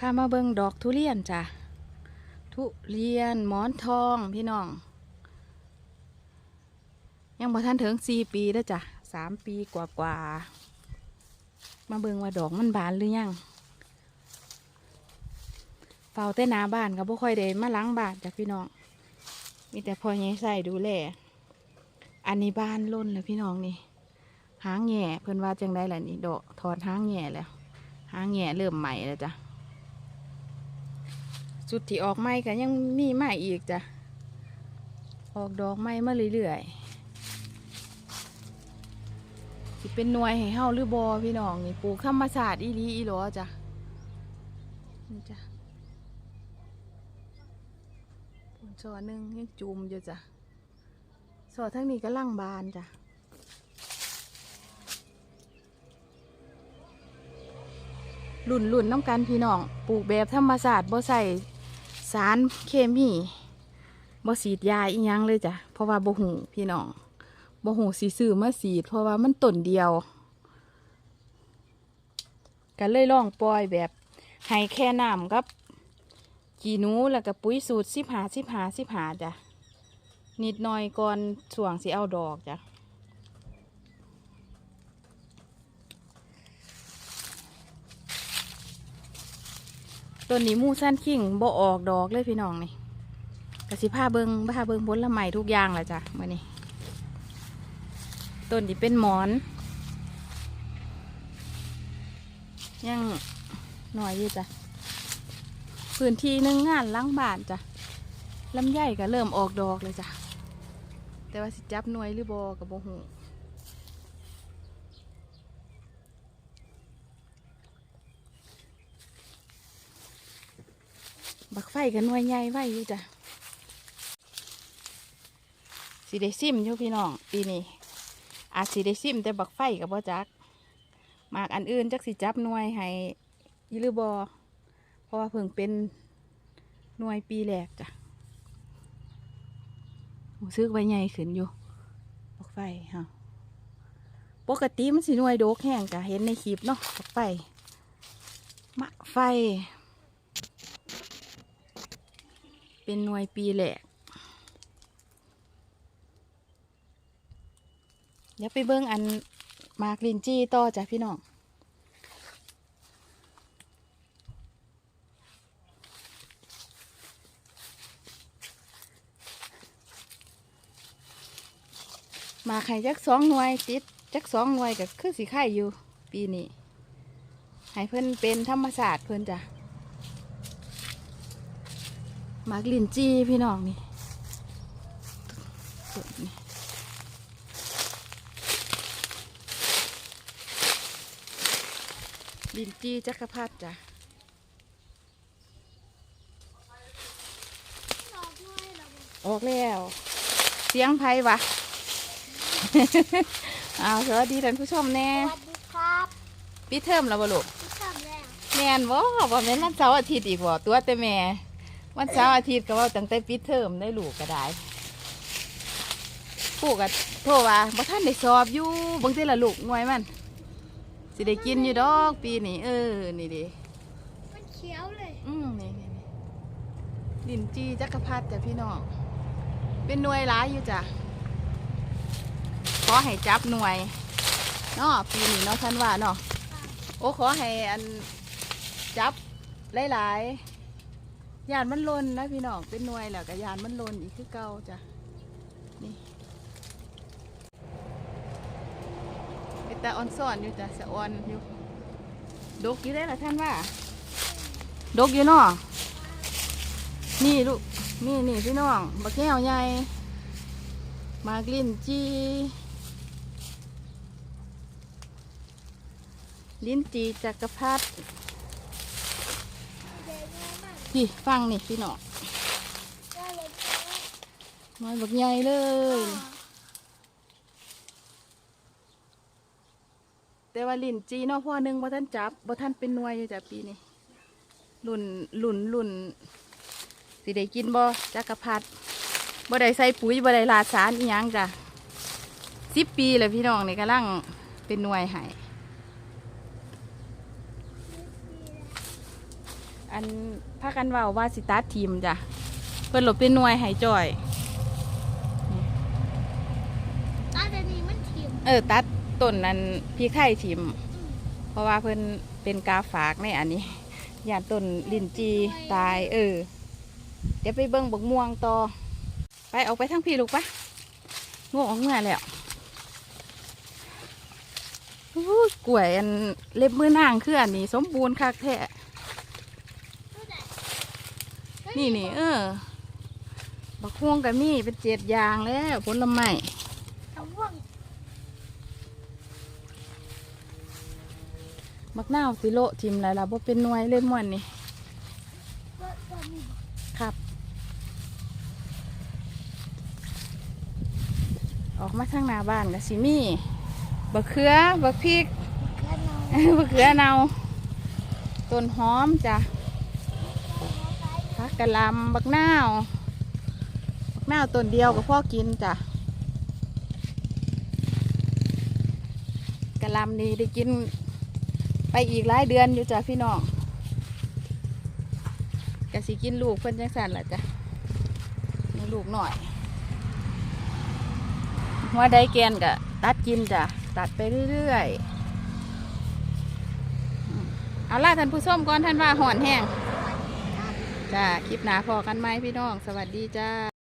พามาเบิ่งดอกทุเรียนจ้ะ ทุเรียนหมอนทองพี่น้อง ยังบ่ทันถึงสี่ปีแล้วจ้ะสามปีกว่ากว่าๆมาเบิ่งว่าดอกมันบานหรือยังเฝ้าแต่นาบ้านก็บ่ค่อยได้มาล้างบ้านจ้ะพี่น้อง มีแต่พอใหญ่ใส่ดูแล อันนี้บ้านล้นเลยพี่น้องนี่ หางแง่เพิ่อนว่าจังได้ล่ะนี่ดอกถอดหางแง่แล้ว หางแง่เริ่มใหม่แล้วจ้ะ จุดที่ออกใหม่ก็ยังมีใหม่อีกจ้ะ ออกดอกใหม่มาเรื่อยๆสิเป็นหน่วยให้เฮาหรือบอพี่น้องนี่ปลูกธรรมศาสตร์อีลีอีหลอจ้ะนี่จ้ะผลซอหนึงยังจุ่มอยู่จ้ะซอทั้งนี้ก็ล่างบานจ้ะลุ่นลุ่นน้ำกันพี่น้อง ปลูกแบบธรรมศาสตร์บ่ใส่ สารเคมีบ่สีดยาอีหยังเลยจ้ะเพราะว่าบ่หูพี่น้องบ่หูสีซื้อมาสีด เพราะว่ามันต้นเดียวก็เลยลองปล่อยแบบให้แค่น้ำกับกีนูแล้วก็ปุ๋ยสูตรสิบหาสิบหาสิบหาจ้ะนิดหน่อยก่อนช่วงสิเอาดอกจ้ะ ต้นนี้มูสั้นขิงบ่ออกดอกเลยพี่น้องนี่กสิผ้าเบิงผ้าเบิงผลละไม้ทุกอย่างแหละจ้ะมื่อนี้ต้นนี้เป็นหมอน ยังหน่อยอยู่จ้ะพื้นที่หนึ่งงานล้างบานจ้ะลำไยก็เริ่มออกดอกเลยจ้ะแต่ว่าสิจับหน่วยหรือบอกับ่หู บักไฟกันหน่วยใหญ่ไว้อยู่จ้ะสีได้ซิมอยู่พี่น้องปีนี้อาจสีได้ซิมแต่บักไฟกับบ่จักมากอันอื่นจักสิจับหน่วยให้ยีหรือบอเพราะว่าเพิ่งเป็นหน่วยปีแรกจ้ะซื้อไว้ใหญ่ขึ้นอยู่บักไฟฮะปกติมันสิหน่วยโดกแห้งจ้ะเห็นในคลิปเนาะบักไฟมะไฟ เป็นหน่วยปีแหลกเดี๋ยวไปเบิ้งอันมากลินจี้ต่อจ้ะพี่น้องมากให้จักสองหน่วยติดจักสองหน่วยก็คือสีไข่อยู่ ปีนี้ให้เพิ่นเป็นธรรมศาสตร์เพิ่นจ้ะ มากลินจี้พี่น้องนี่ต้นนี่ลินจี้จักรพรรดิจ้ะออกแล้ว เสียงไพวะเอาสวัสดีท่านผู้ชมแน่สวัสดีครับปิดเทอมแล้วบ่ลูกพี่ทำแล้วแม่นบ่บ่แม่นวันเสาร์อาทิตย์อีกบ่ตัวแต่แม่ วันเสาร์อาทิตย์ก็เว่าตั้งแต่ปิดเทอมได้ลูกก็ได้ปู่ก็โทรว่าบ่ทันได้สอบอยู่บางทีละลูกหน่วยมันสิได้กินอยู่ดอกปีนี้เออนี่ดิมันเขียวเลยอืมนี่นี่นี่ดินจีจักรพรรดิจ้ะพี่น้องเป็นหน่วยร้ายอยู่จ้ะขอให้จับหน่วยเนาะปีนี้เนาะท่านว่าเนาะโอ้ขอให้อันจับหลายๆ ยานมันลนนะพี่น้องเป็นหน่วยแล้วก็ยานมันลนอีกคือเก่าจ้ะนี่เป็นตาออนซ่อนอยู่จ้ะสะออนอยู่ดกอยู่ได้ละท่านว่าดกอยู่เนาะนี่ลูกนี่นี่พี่น้องบักแก้วใหญ่มากลิ้นจีลิ้นจีจักรพรรดิเด็กน้อยมาก พี่ฟังนี่พี่น้อน้อยบักใหญ่เลย แต่ว่าลินจีเนาะพ่อหนึ่งบ่ท่านจับบ่ท่านเป็นหน่วยอยู่จ้ะปีนี้รุ่นรุ่นรุ่นสิได้กินบ่จักรพรรดิบ่ได้ใส่ปุ๋ยบ่ได้ลาสารอีหยังจ้ะสิบปีแล้วพี่น้องนี่กำลังเป็นหน่วยให้ อันพากันเว่าว่าสิตัดทีมจ้ะเพิ่นหลบเป็นหน่วยให้จ่อย ตาเดยวนี้มันถิ่มเออ ตัดต้นนั้นพี่ไข่ทีมเพราะว่าเพิ่นเป็นกาฝากในอันนี้ยานต้นลินจีตาย เออ เดี๋ยวไปเบิ่งบกม่วงต่อ ไปออกไปทั้งพี่ลูกปะง่วงออกเมื่อแล้วอู้ยกล้วยอันเล็บมือนางคืออันนี้ สมบูรณ์คักแท้ นี่นี่เออ บักฮวงกับมีเป็นเจ็ดอย่างแล้วผลไม้ตะว่างมักนาวสิโละทิมแล้วล่ะบ่เป็นหน่วยเล่นม่วนนี่ว่าว่ามีครับ ออกมาทางหน้าบ้านกับสิมีบักเขือบักพริกแค่นอนบักเขือเนาต้นหอมจ้ะ ผักกะหลำบักนาวบักนาวต้นเดียวก็พ่อกินจ้ะกะหลำนี่ได้กินไปอีกหลายเดือนอยู่จ้ะพี่น้องกะสิกินลูกเพิ่นจังสันล่ะจ้ะมีลูกหน่อยหัวไดแกนกะตัดกินจ้ะตัดไปเรื่อยๆเอาล่ะท่านผู้ชมก่อนท่านว่าห่อนแห้ง จ้า คลิปหนาพอกันไหมพี่น้อง สวัสดีจ้า